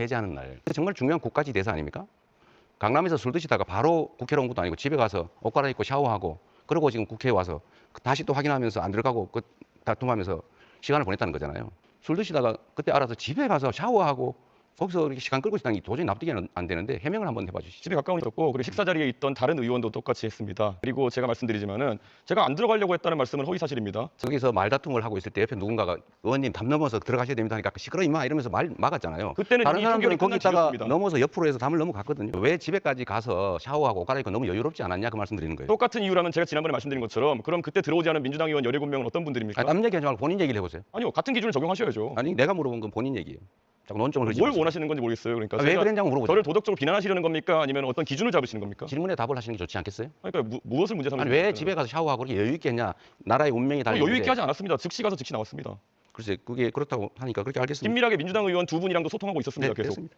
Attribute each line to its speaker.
Speaker 1: 해제하는 날. 정말 중요한 국가지 대사 아닙니까? 강남에서 술 드시다가 바로 국회로 온 것도 아니고 집에 가서 옷 갈아입고 샤워하고 그러고 지금 국회에 와서 다시 또 확인하면서 안 들어가고 그 다툼하면서 시간을 보냈다는 거잖아요. 술 드시다가 그때 알아서 집에 가서 샤워하고 거기서 이렇게 시간 끌고 있다는 게 도저히 납득이 안- 안 되는데 해명을 한번 해봐 주시죠.
Speaker 2: 집에 가까운 있었고 그리고 식사 자리에 있던 다른 의원도 똑같이 했습니다. 그리고 제가 말씀드리지만은 제가 안 들어가려고 했다는 말씀은 허위 사실입니다.
Speaker 1: 거기서 말다툼을 하고 있을 때 옆에 누군가가 의원님 담 넘어서 들어가셔야 됩니다 하니까 시끄러 임마 이러면서 말 막았잖아요.
Speaker 2: 그때는
Speaker 1: 다른 사람들은
Speaker 2: 표결이 끝난
Speaker 1: 거기 있다가
Speaker 2: 직이었습니다.
Speaker 1: 넘어서 옆으로 해서 담을 넘어갔거든요. 왜 집에까지 가서 샤워하고 옷 갈아입고 너무 여유롭지 않았냐 그 말씀 드리는 거예요.
Speaker 2: 똑같은 이유라면 제가 지난번에 말씀드린 것처럼 그럼 그때 들어오지 않은 민주당 의원 17명은 어떤 분들입니까?
Speaker 1: 아니, 남 얘기하지 말고 본인 얘기를 해보세요.
Speaker 2: 아니요 같은 기준을 적용하셔야죠.
Speaker 1: 아니 내가 물어본 건 본인 얘기예요. 자꾸 논점을
Speaker 2: 뭘
Speaker 1: 마세요.
Speaker 2: 원하시는 건지 모르겠어요. 그러니까
Speaker 1: 아, 왜
Speaker 2: 제가
Speaker 1: 그랬냐고 물어보죠.
Speaker 2: 저를 도덕적으로 비난하시려는 겁니까? 아니면 어떤 기준을 잡으시는 겁니까?
Speaker 1: 질문에 답을 하시는 게 좋지 않겠어요?
Speaker 2: 그러니까 무, 무엇을 문제 삼는
Speaker 1: 아니 왜? 집에 가서 샤워하고 그렇게 여유 있게 했냐? 나라의 운명이
Speaker 2: 뭐
Speaker 1: 달려
Speaker 2: 여유 있게 하지 않았습니다. 즉시 가서 즉시 나왔습니다.
Speaker 1: 글쎄 그게 그렇다고 하니까 그렇게 알겠습니다.
Speaker 2: 긴밀하게 민주당 의원 두 분이랑도 소통하고 있었습니다.
Speaker 1: 네,
Speaker 2: 계속.
Speaker 1: 됐습니다.